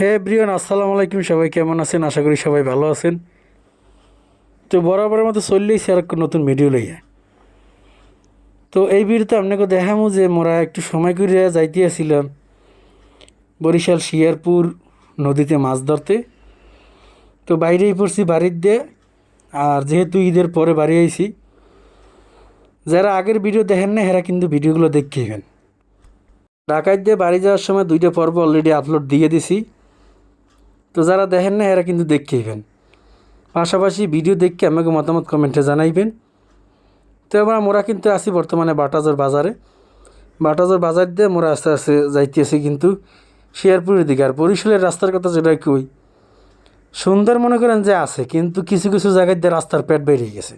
হ্যাঁ ব্রিয়ান আসসালামু আলাইকুম। সবাই কেমন আছেন? আশা করি সবাই ভালো আছেন। তো বরাবরের মতো চললেইছি আর নতুন ভিডিও লইয়া। তো এই ভিডিওতে আপনাকে দেখামো যে মোরা একটু সময় করে যাইতে আসছিলাম বরিশাল, শিয়ারপুর নদীতে মাছ ধরতে। তো বাইরেই পড়ছি বাড়ির দিয়ে আর যেহেতু ঈদের পরে বাড়ি আইছি, যারা আগের ভিডিও দেখেন না এরা কিন্তু ভিডিওগুলো দেখেইবেন ঢাকায় দিয়ে বাড়ি যাওয়ার সময় দুইটা পর্ব অলরেডি আপলোড দিয়ে দিছি। তো যারা দেখেন না, এরা কিন্তু দেখেইবেন পাশাপাশি ভিডিও দেখে আমাকে মতামত কমেন্টে জানাইবেন। তো আমরা মোরা কিন্তু আছি বর্তমানে বাটাজোর বাজারে। বাটাজোর বাজার দিয়ে মোরা আস্তে আস্তে যাইতেছি কিন্তু শেয়ারপুরের দিকে। আর বরিশালের রাস্তার কথা যেটা কই, সুন্দর মনে করেন যে আছে, কিন্তু কিছু কিছু জায়গায় দিয়ে রাস্তার পেট বেরিয়ে গেছে।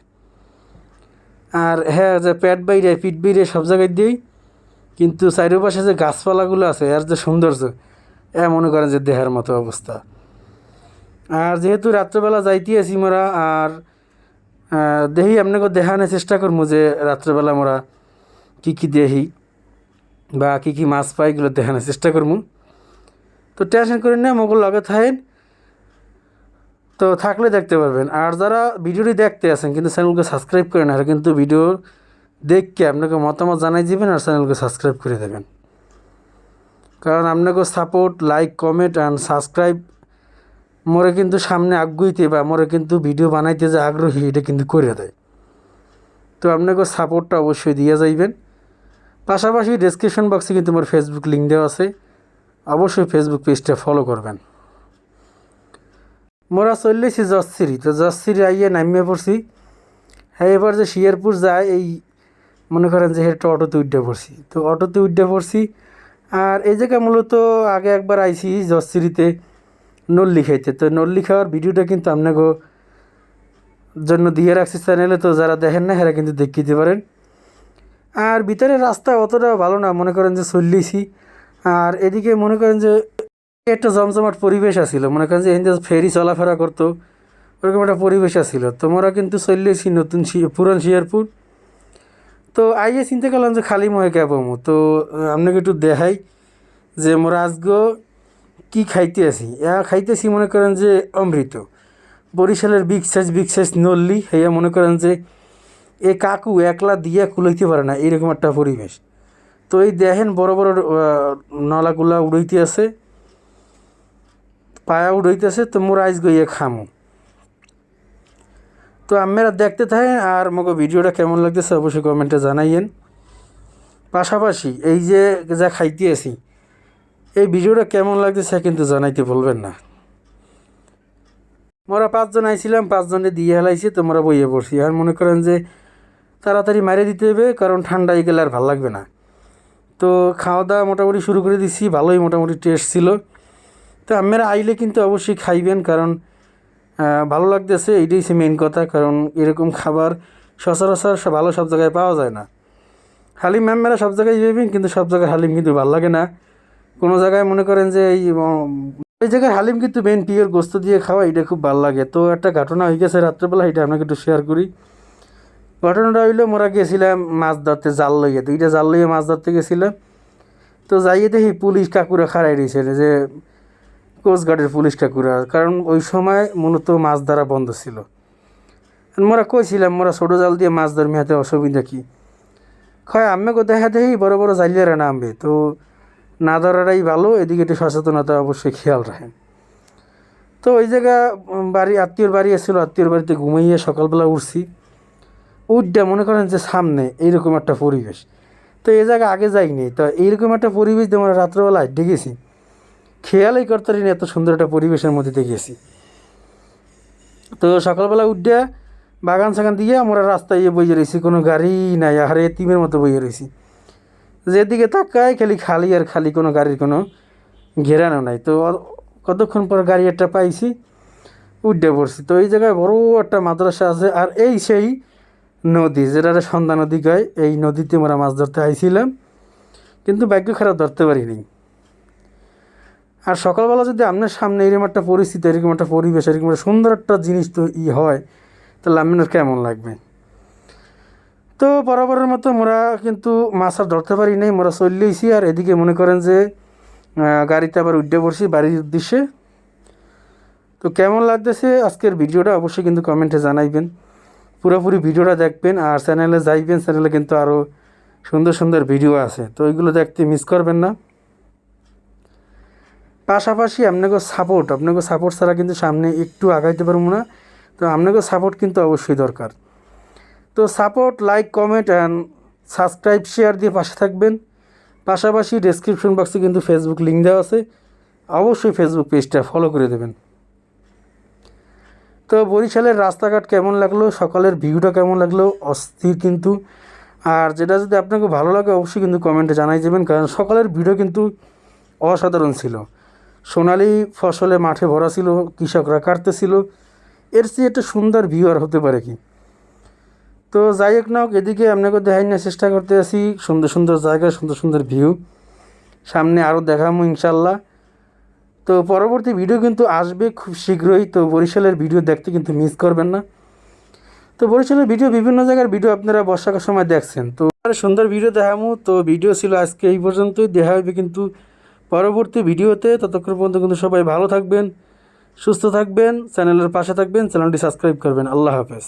আর হ্যাঁ যে পেট বাইরে পিঠ বাইরে সব জায়গায় দিয়েই, কিন্তু চারিপাশে যে গাছপালাগুলো আছে, এর যে সৌন্দর্য, এ মনে করেন যে দেহের মতো অবস্থা। আর যেহেতু রাত্রেবেলা যাইতে আছি মোরা, আর দেখি আপনাকে দেখানোর চেষ্টা করব যে রাত্রেবেলা মোরা কী কী দেহি বা কী কী মাছ পাই এগুলো দেখানোর চেষ্টা করব তো টেনশন করেন না মোগল লগে থাকেন। তো থাকলে দেখতে পারবেন। আর যারা ভিডিওটি দেখতে আছেন, কিন্তু চ্যানেলকে সাবস্ক্রাইব করেন আর কিন্তু ভিডিও দেখকে আপনাকে মতামত জানাই দিবেন আর চ্যানেলকে সাবস্ক্রাইব করে দেবেন। কারণ আপনাকে support like comment and subscribe মোরে কিন্তু সামনে আগ্রহীতে বা মোরে কিন্তু ভিডিও বানাইতে যে আগ্রহী, এটা কিন্তু করে দেয়। তো আপনাকে সাপোর্টটা অবশ্যই দিয়ে যাইবেন। পাশাপাশি ডেসক্রিপশন বক্সে কিন্তু আমার ফেসবুক লিঙ্ক দেওয়া আছে। অবশ্যই ফেসবুক পেজটা ফলো করবেন। মোরা চললেছি জসিরি তো জসিরি আইয়ে নামিয়ে পড়ছি। হ্যাঁ এবার যে শিয়ারপুর যায়, এই মনে করেন যে একটা অটোতে উঠে পড়ছি। তো অটোতে উঠে পড়ছি, আর এই জায়গায় মূলত আগে একবার আইছি জসিরিতে নল্লি খাইতে। তো নল্লি খাওয়ার ভিডিওটা কিন্তু আপনাকে জন্য দিয়ে রাখছি চ্যানেলে তো যারা দেখেন না, এরা কিন্তু দেখিয়ে দিতে পারেন। আর ভিতরে রাস্তা অতটা ভালো না, মনে করেন যে চললেছি আর এদিকে মনে করেন যে একটা জমজমাট পরিবেশ আছিল। মনে করেন যে এখানে ফেরি চলাফেরা করতো, ওরকম একটা পরিবেশ আছিল। তোমরা কিন্তু চললেছি নতুন পুরান শিয়ারপুর তো আইয়ে চিন্তা করলাম যে খালি মহে ক্যাবমু তো আপনাকে একটু দেখাই যে মোরা আজগো কি খাইতে আছি এ খাইতেছি মনে করেন যে অমৃত। বরিশালের বিগ সাইজ বিগ সাইজ নল্লি, হেয়া মনে করেন যে এ কাকু একলা দিয়া কুলাইতে পারে না এরকম একটা পরিবেশ। তো এই দেখেন বড় বড় নলাগুলা উড়াইতে আছে, পায়া উড়াইতেছে তো মোর আইস গইয়ে খামু। তো আপনারা দেখতে থাকেন, আর আমাকে ভিডিওটা কেমন লাগতেছে অবশ্যই কমেন্টে জানাইয়েন। পাশাপাশি এই যে যা খাইতে আছি এই ভিডিওটা কেমন লাগতেছে কিন্তু জানাইতে বলবেন না। মোরা পাঁচজন আইছিলাম পাঁচজনে দিয়ে হেলাইছি তোমরা বইয়ে পড়ছি। আর মনে করেন যে তাড়াতাড়ি মারিয়ে দিতে হবে, কারণ ঠান্ডায় গেলে আর ভালো লাগবে না। তো খাওয়া দাওয়া মোটামুটি শুরু করে দিছি, ভালোই মোটামুটি টেস্ট ছিল। তো আপনারা আইলে কিন্তু অবশ্যই খাইবেন, কারণ ভালো লাগতেছে, এইটাই হচ্ছে মেন কথা, কারণ এরকম খাবার সচরাচর ভালো সব জায়গায় পাওয়া যায় না। হালিম ম্যামেরা সব জায়গায় যাবেন কিন্তু সব জায়গায় হালিম কিন্তু ভালো লাগে না। কোনো জায়গায় মনে করেন যে এই এই জায়গায় হালিম কিন্তু মেন পিওর গোস্ত দিয়ে খাওয়া, এটা খুব ভালো লাগে। তো একটা ঘটনা হয়ে গেছে রাত্রেবেলা, এটা আপনাকে একটু শেয়ার করি। ঘটনাটা হইল, মোরা গেছিলাম মাছ ধরতে, জাল লইয়ে। দুইটা জাল লইয়ে মাছ ধরতে গেছিলাম। তো যাইয়ে দেখি পুলিশ কাকুরা খাড়াই রয়েছে যে কোস্টগার্ডের পুলিশ কাকুরা। কারণ ওই সময় মূলত মাছ ধরা বন্ধ ছিল। মোরা কইছিলাম, মোরা ছোটো জাল দিয়ে মাছ ধরমি হাতে অসুবিধা কি? খয় আমি দেখা দেখি বড় বড় জালিয়ারা নামবে। তো না ধরাটাই ভালো, এদিকে একটু সচেতনতা অবশ্যই খেয়াল রাখেন। তো ওই জায়গা বাড়ি, আত্মীয়র বাড়ি এসেছিল, আত্মীয়র বাড়িতে ঘুমাইয়ে সকালবেলা উঠছি। উঠটা মনে করেন যে সামনে এইরকম একটা পরিবেশ। তো এই জায়গা আগে যাইনি, তো এইরকম একটা পরিবেশ দিয়ে আমরা রাত্রেবেলায় ডেকেছি খেয়ালই করতে পারি না এত সুন্দর একটা পরিবেশের মধ্যে দিয়ে গেছি। তো সকালবেলা উঠে বাগান সাগান দিয়ে আমরা রাস্তায় ইয়ে বইয়ে রয়েছি কোনো গাড়ি নাই আর এতিমের মতো বইয়ে রয়েছি যেদিকে তাকায় খালি খালি আর খালি কোনো গাড়ির কোনো ঘেরানো নাই। তো কতক্ষণ পর গাড়ি একটা পাইছি, উঠে পড়ছি। তো এই জায়গায় বড় একটা মাদ্রাসা আছে আর এই সেই নদী যেটা সন্ধ্যা নদী কয়, এই নদীতে আমরা মাছ ধরতে আইছিলাম, কিন্তু ভাগ্য খারাপ ধরতে পারিনি। আর সকালবেলা যদি আপনার সামনে এরকম একটা পরিস্থিতি, এরকম একটা পরিবেশ, এরকম একটা সুন্দর একটা জিনিস তো ই হয়, তাহলে আপনার কেমন লাগবে? তো বরাবরের মতো মোরা কিন্তু মাছ আর ধরতে পারি নাই, মোরা চললেইছি আর এদিকে মনে করেন যে গাড়িতে আবার উঠে পড়ছি বাড়ির উদ্দেশ্যে। তো কেমন লাগতেছে আজকের ভিডিওটা অবশ্যই কিন্তু কমেন্টে জানাইবেন। পুরোপুরি ভিডিওটা দেখবেন আর চ্যানেলে যাইবেন চ্যানেলে কিন্তু আরও সুন্দর সুন্দর ভিডিও আছে। তো ওইগুলো দেখতে মিস করবেন না। পাশাপাশি আপনাকে সাপোর্ট আপনাকে সাপোর্ট ছাড়া কিন্তু সামনে একটু আগাইতে পারব না। তো আপনাকে সাপোর্ট কিন্তু অবশ্যই দরকার। তো support like comment and subscribe share দিয়ে পাশে থাকবেন। পাশাপাশি ডেসক্রিপশন বক্সে কিন্তু ফেসবুক লিঙ্ক দেওয়া আছে। অবশ্যই ফেসবুক পেজটা ফলো করে দেবেন। তো বরিশালের রাস্তাঘাট কেমন লাগল? সকালের ভিউটা কেমন লাগল? অস্থির কিন্তু। আর যেটা যদি আপনাকে ভালো লাগে, অবশ্যই কিন্তু কমেন্টে জানাই দেবেন। কারণ সকালের ভিডিও কিন্তু অসাধারণ ছিল। সোনালি ফসলে মাঠে ভরা ছিল, কৃষকরা কাটতেছিল। এর চেয়ে একটা সুন্দর ভিউ আর হতে পারে কি? তো যাই হোক না হোক, এদিকে আপনাকে দেখাই না চেষ্টা করতে আছি। সুন্দর সুন্দর জায়গা, সুন্দর সুন্দর ভিউ সামনে আরও দেখাবো ইনশাল্লাহ তো পরবর্তী ভিডিও কিন্তু আসবে খুব শীঘ্রই, তো বরিশালের ভিডিও দেখতে কিন্তু মিস করবেন না। তো বরিশালের ভিডিও বিভিন্ন জায়গার ভিডিও আপনারা বর্ষাকার সময় দেখছেন। তো সুন্দর ভিডিও দেখামু। তো ভিডিও ছিল আজকে এই পর্যন্তই, দেখা হবে কিন্তু পরবর্তী ভিডিওতে ততক্ষণ পর্যন্ত কিন্তু সবাই ভালো থাকবেন, সুস্থ থাকবেন, চ্যানেলের পাশে থাকবেন, চ্যানেলটি সাবস্ক্রাইব করবেন। আল্লাহ হাফেজ।